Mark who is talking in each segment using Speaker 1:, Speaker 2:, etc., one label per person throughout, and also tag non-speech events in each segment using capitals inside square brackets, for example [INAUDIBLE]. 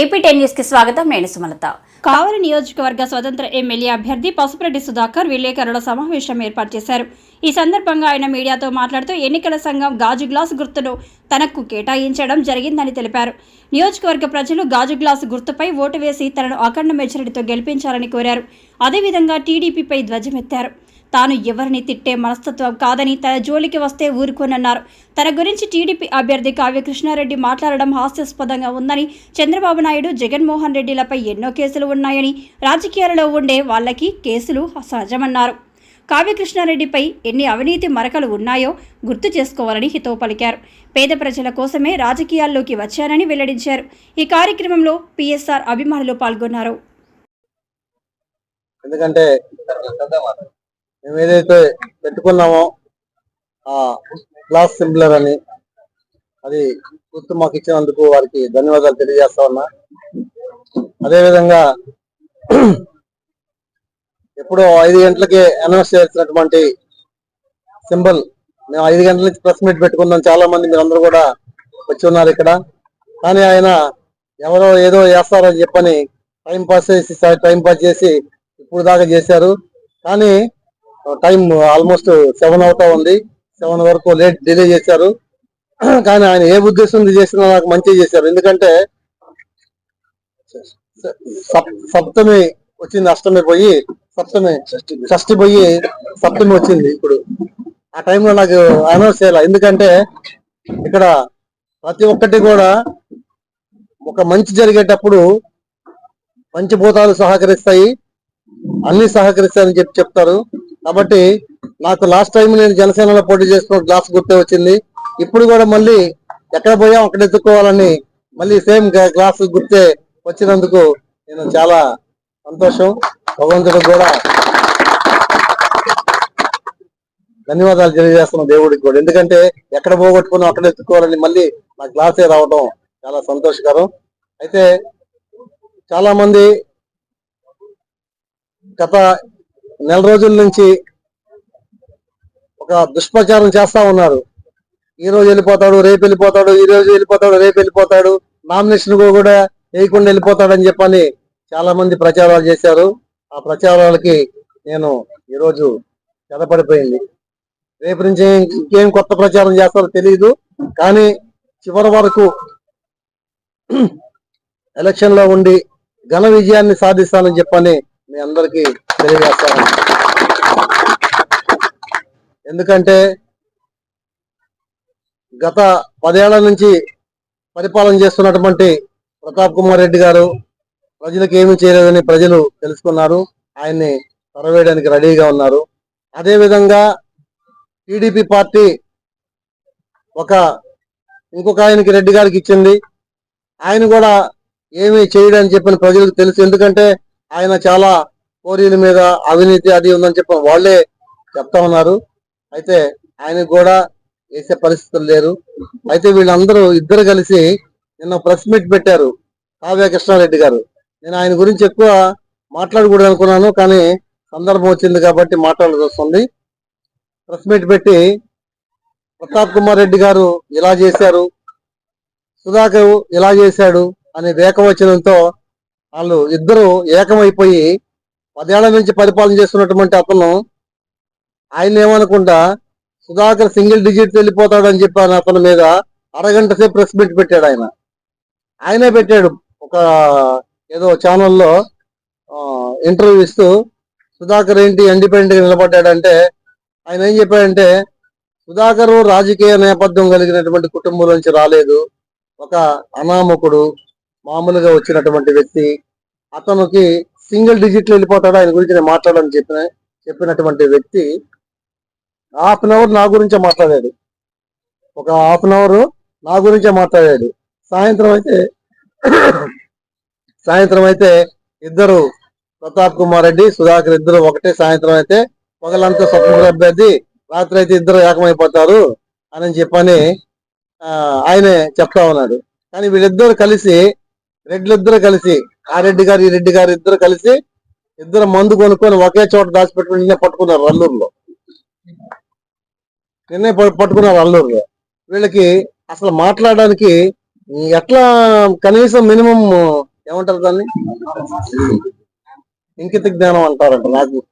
Speaker 1: AP ten న్యూస్కి స్వాగతం. నేను సుమలత.
Speaker 2: కావలి నియోజకవర్గ స్వతంత్ర ఎమ్మెల్యే అభ్యర్థి పసుపురెడ్డి సుధాకర్ విలేకరుల సమావేశం ఏర్పాటు చేశారు. ఈ సందర్భంగా ఆయన మీడియాతో మాట్లాడుతూ ఎన్నికల సంఘం గాజు గ్లాసు గుర్తును తనకు కేటాయించడం జరిగిందని తెలిపారు. నియోజకవర్గ ప్రజలు గాజు గ్లాసు గుర్తుపై ఓటు వేసి తనను అఖండ మెజారిటీతో గెలిపించాలని కోరారు. అదేవిధంగా టీడీపీపై ధ్వజమెత్తారు. తాను ఎవరిని తిట్టే మనస్తత్వం కాదని తన జోలికి వస్తే ఊరుకోనన్నారు. తన గురించి టీడీపీ అభ్యర్థి కావ్యకృష్ణారెడ్డి మాట్లాడడం హాస్యాస్పదంగా ఉందని చంద్రబాబు నాయుడు జగన్మోహన్ రెడ్డిలపై ఎన్నో కేసులు ఉన్నాయని రాజకీయాలలో ఉండే వాళ్ళకి కేసులు సహజమన్నారు. కావ్యకృష్ణారెడ్డిపై ఎన్ని అవినీతి మరకలు ఉన్నాయో గుర్తు చేసుకోవాలని హితవు పలికారు. పేద ప్రజల కోసమే రాజకీయాల్లోకి వచ్చారని వెల్లడించారు. ఈ కార్యక్రమంలో పిఎస్ఆర్ అభిమానులు పాల్గొన్నారు.
Speaker 3: ఎందుకంటే మేము ఏదైతే పెట్టుకున్నామో ఆ క్లాస్ సింప్లర్ అని అది గుర్తు మాకు ఇచ్చినందుకు వారికి ధన్యవాదాలు తెలియజేస్తా ఉన్నా. అదేవిధంగా [CLEARS THROAT] ఎప్పుడో ఐదు గంటలకి అనౌన్స్ చేసినటువంటి సింబల్ మేము ఐదు గంటల నుంచి ప్రెస్ మీట్ పెట్టుకున్నాం చాలా మంది మీరు అందరూ కూడా వచ్చి ఉన్నారు ఇక్కడ. కానీ ఆయన ఎవరో ఏదో చేస్తారని చెప్పని టైం పాస్ చేసి టైం పాస్ చేసి ఇప్పుడు దాకా చేశారు. కానీ టైం ఆల్మోస్ట్ సెవెన్ అవుతా ఉంది. సెవెన్ వరకు లేట్ డిలే చేశారు. కానీ ఆయన ఏ ఉద్దేశం చేసినా నాకు మంచి చేశారు. ఎందుకంటే సప్- సప్తమి వచ్చింది అష్టమి పోయి సప్తమి షష్టి పోయి సప్తమి వచ్చింది ఇప్పుడు. ఆ టైంలో నాకు అనౌన్స్ చేయాలి? ఎందుకంటే ఇక్కడ ప్రతి ఒక్కటి కూడా ఒక మంచి జరిగేటప్పుడు మంచి భూతాలు సహకరిస్తాయి. అన్ని సహకరిస్తాయని చెప్పి చెప్తారు. కాబట్టి నాకు లాస్ట్ టైం నేను జనసేనలో పోటీ చేసుకున్న గ్లాస్ గుర్తే వచ్చింది. ఇప్పుడు కూడా మళ్ళీ ఎక్కడ పోయాం అక్కడ ఎత్తుకోవాలని మళ్ళీ సేమ్ గ్లాస్ గుర్తే వచ్చినందుకు నేను చాలా సంతోషం. భగవంతుడు కూడా ధన్యవాదాలు తెలియజేస్తున్నాం దేవుడికి కూడా. ఎందుకంటే ఎక్కడ పోగొట్టుకున్నాం అక్కడ ఎత్తుకోవాలని మళ్ళీ నా గ్లాసే రావడం చాలా సంతోషకరం. అయితే చాలా మంది గత నెల రోజుల నుంచి ఒక దుష్ప్రచారం చేస్తా ఉన్నారు. ఈ రోజు వెళ్ళిపోతాడు రేపు వెళ్ళిపోతాడు ఈ రోజు వెళ్ళిపోతాడు రేపు వెళ్ళిపోతాడు. నామినేషన్ కూడా వేయకుండా వెళ్ళిపోతాడని చెప్పని చాలా మంది ప్రచారాలు చేశారు. ఆ ప్రచారాలకి నేను ఈరోజు చెదపడిపోయింది రేపు నుంచి ఇంకేం కొత్త ప్రచారం చేస్తారో తెలియదు కానీ చివరి వరకు ఎలక్షన్లో ఉండి ఘన విజయాన్ని సాధిస్తానని చెప్పని మీ అందరికీ తెలియజేస్తాను ఎందుకంటే గత పదేళ్ళ నుంచి పరిపాలన చేస్తున్నటువంటి ప్రతాప్ కుమార్ రెడ్డి గారు ప్రజలకు ఏమీ చేయలేదని ప్రజలు తెలుసుకున్నారు. ఆయన్ని తరవేయడానికి రెడీగా ఉన్నారు. అదేవిధంగా టీడీపీ పార్టీ ఒక ఇంకొక ఆయనకి రెడ్డి గారికి ఇచ్చింది. ఆయన కూడా ఏమీ చేయడని చెప్పిన ప్రజలకు తెలుసు. ఎందుకంటే ఆయన చాలా కోరీల మీద అవినీతి అది ఉందని చెప్పి వాళ్ళే చెప్తా ఉన్నారు. అయితే ఆయనకు కూడా వేసే పరిస్థితులు లేరు. అయితే వీళ్ళందరూ ఇద్దరు కలిసి నిన్న ప్రెస్ మీట్ పెట్టారు కావ్య కృష్ణారెడ్డి గారు. నేను ఆయన గురించి ఎక్కువ మాట్లాడకూడదు అనుకున్నాను కానీ సందర్భం వచ్చింది కాబట్టి మాట్లాడాల్సి వస్తుంది. ప్రెస్ మీట్ పెట్టి ప్రతాప్ కుమార్ రెడ్డి గారు ఇలా చేశారు సుధాకర్ ఇలా చేశాడు అనే వేకవచనంతో వాళ్ళు ఇద్దరు ఏకమైపోయి పదేళ్ళ నుంచి పరిపాలన చేస్తున్నటువంటి అతను ఆయన ఏమనుకుంటా సుధాకర్ సింగిల్ డిజిట్ వెళ్ళిపోతాడు అని చెప్పాను అతని మీద అరగంట సేపు ప్రెస్ మీట్ పెట్టాడు ఆయన. ఆయనే పెట్టాడు ఒక ఏదో ఛానల్లో ఇంటర్వ్యూ ఇస్తూ సుధాకర్ ఏంటి ఇండిపెండెంట్గా నిలబడ్డాడంటే ఆయన ఏం చెప్పాడంటే సుధాకర్ రాజకీయ నేపథ్యం కలిగినటువంటి కుటుంబం నుంచి రాలేదు ఒక అనామకుడు మామూలుగా వచ్చినటువంటి వ్యక్తి అతనికి సింగిల్ డిజిట్ వెళ్ళిపోతాడు? ఆయన గురించి నేను మాట్లాడాలని చెప్పిన చెప్పినటువంటి వ్యక్తి హాఫ్ అన్ అవర్ నా గురించే మాట్లాడాడు. ఒక హాఫ్ అన్ అవర్ నా గురించే మాట్లాడాడు. సాయంత్రం అయితే సాయంత్రం అయితే ఇద్దరు ప్రతాప్ కుమార్ రెడ్డి సుధాకర్ ఇద్దరు ఒకటే సాయంత్రం అయితే పగలంతా స్వతంత్ర అభ్యర్థి రాత్రి అయితే ఇద్దరు ఏకమైపోతారు అని చెప్పని ఆయనే చెప్తా ఉన్నాడు. కానీ వీళ్ళిద్దరు కలిసి రెడ్లిద్దరు కలిసి ఆ రెడ్డి గారు ఈ రెడ్డి గారు ఇద్దరు కలిసి ఇద్దరు మందు కొనుక్కొని ఒకే చోట దాచిపెట్టుకుని నిన్నే పట్టుకున్నారు అల్లూరులో. నిన్నే ప- పట్టుకున్నారు అల్లూరులో. వీళ్ళకి అసలు మాట్లాడడానికి ఎట్లా కనీసం మినిమం ఏమంటారు దాన్ని? ఇంకిత జ్ఞానం అంటారంట నాకు.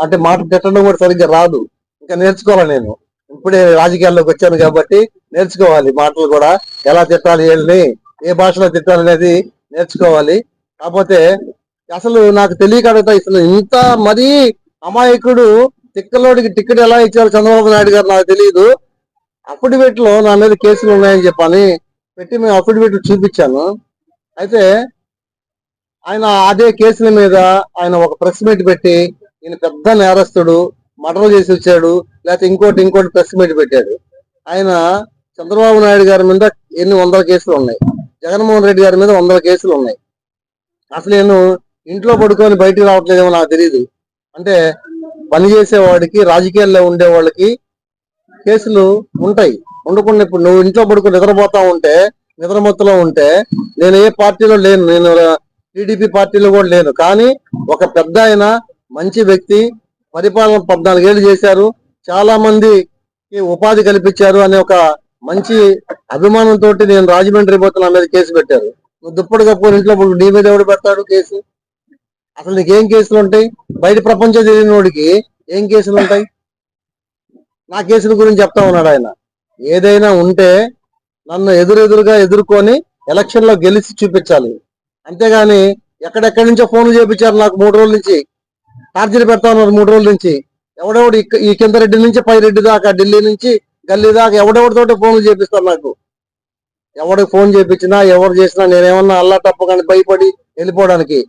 Speaker 3: అంటే మాట తిట్టడం కూడా సరిగ్గా రాదు. ఇంకా నేర్చుకోవాలి నేను. ఇప్పుడే రాజకీయాల్లోకి వచ్చాను కాబట్టి నేర్చుకోవాలి మాటలు కూడా. ఎలా తిట్టాలి వీళ్ళని ఏ భాషలో తిట్టాలి అనేది నేర్చుకోవాలి. కాకపోతే అసలు నాకు తెలియక అడుగుతా అసలు ఇంత మరీ అమాయకుడు తిక్కలోడికి టికెట్ ఎలా ఇచ్చారు చంద్రబాబు నాయుడు గారు నాకు తెలియదు. అఫిడవిట్లో నా మీద కేసులు ఉన్నాయని చెప్పని పెట్టి మేము అఫిడవిట్ చూపించాను. అయితే ఆయన అదే కేసుల మీద ఆయన ఒక ప్రెస్ మీట్ పెట్టి ఈయన పెద్ద నేరస్తుడు మర్డర్ చేసి వచ్చాడు లేకపోతే ఇంకోటి ఇంకోటి ప్రెస్ మీట్ పెట్టాడు. ఆయన చంద్రబాబు నాయుడు గారి మీద ఎన్ని వందల కేసులు ఉన్నాయి? జగన్మోహన్ రెడ్డి గారి మీద వందల కేసులు ఉన్నాయి. అసలు నేను ఇంట్లో పడుకొని బయటికి రావట్లేదేమో నాకు తెలియదు అంటే పని చేసేవాడికి రాజకీయాల్లో ఉండే వాళ్ళకి కేసులు ఉంటాయి. ఉండకుండా ఇప్పుడు నువ్వు ఇంట్లో పడుకుని నిద్రపోతా ఉంటే నిద్రమత్తులో ఉంటే నేను ఏ పార్టీలో లేను. నేను టీడీపీ పార్టీలో కూడా లేను. కానీ ఒక పెద్ద ఆయన మంచి వ్యక్తి పరిపాలన పద్నాలుగేళ్ళు చేశారు. చాలా మందికి ఉపాధి కల్పించారు అనే ఒక మంచి అభిమానంతో నేను రాజమండ్రి పోతే నా మీద కేసు పెట్టారు. దుప్పటి కప్పుకొని ఇంట్లో నీ మీద ఎవడు పెడతాడు కేసు? అసలు నీకు ఏం కేసులు ఉంటాయి? బయట ప్రపంచం తెలియని వాడికి ఏం కేసులు ఉంటాయి? నా కేసుల గురించి చెప్తా ఉన్నాడు ఆయన. ఏదైనా ఉంటే నన్ను ఎదురెదురుగా ఎదుర్కొని ఎలక్షన్లో గెలిచి చూపించాలి. అంతేగాని ఎక్కడెక్కడి నుంచో ఫోన్లు చేపించారు నాకు మూడు రోజుల నుంచి. టార్చర్ పెడతా ఉన్నారు మూడు రోజుల నుంచి. ఎవడెవడు ఈ కింద రెడ్డి నుంచి పై రెడ్డి దాకా ఢిల్లీ నుంచి గల్లీ దాకా ఎవడెవడితోటి ఫోన్లు చేపిస్తారు నాకు? ఎవరికి ఫోన్ చేపించినా ఎవరు చేసినా నేనేమన్నా అల్లా తప్పకుండా భయపడి వెళ్ళిపోవడానికి.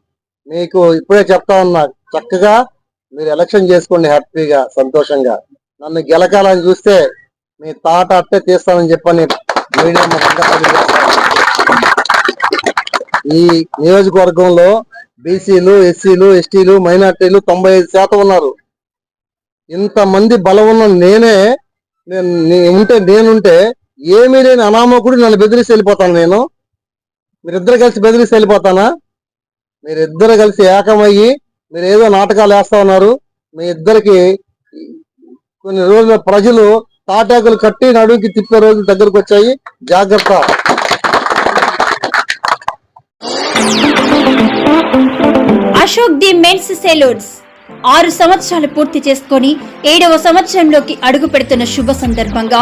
Speaker 3: మీకు ఇప్పుడే చెప్తా ఉన్నా చక్కగా మీరు ఎలక్షన్ చేసుకోండి హ్యాపీగా సంతోషంగా. నన్ను గెలకాలని చూస్తే మీ తాట అట్టే తీస్తానని చెప్పని మీడియా ఈ నియోజకవర్గంలో బీసీలు ఎస్సీలు ఎస్టీలు మైనార్టీలు తొంభై ఐదు శాతం ఉన్నారు. ఇంతమంది బలం ఉన్న నేనే నేను ఉంటే నేనుంటే ఏమీ లేని అనామకుడు నన్ను బెదిరిసి వెళ్ళిపోతాను నేను. మీరిద్దరు కలిసి బెదిరిసి వెళ్ళిపోతానా? మీరిద్దరు కలిసి ఏకమయ్యి మీరు ఏదో నాటకాలు వేస్తా ఉన్నారు. మీ ఇద్దరికి కొన్ని రోజుల ప్రజలు తాటాకులు కట్టి నడుకి తిప్పే రోజులు దగ్గరకు వచ్చాయి. జాగ్రత్త.
Speaker 2: Ashok the men's salons. ఆరు సంవత్సరాలు పూర్తి చేసుకొని ఏడవ సంవత్సరంలోకి అడుగు పెడుతున్న శుభ సందర్భంగా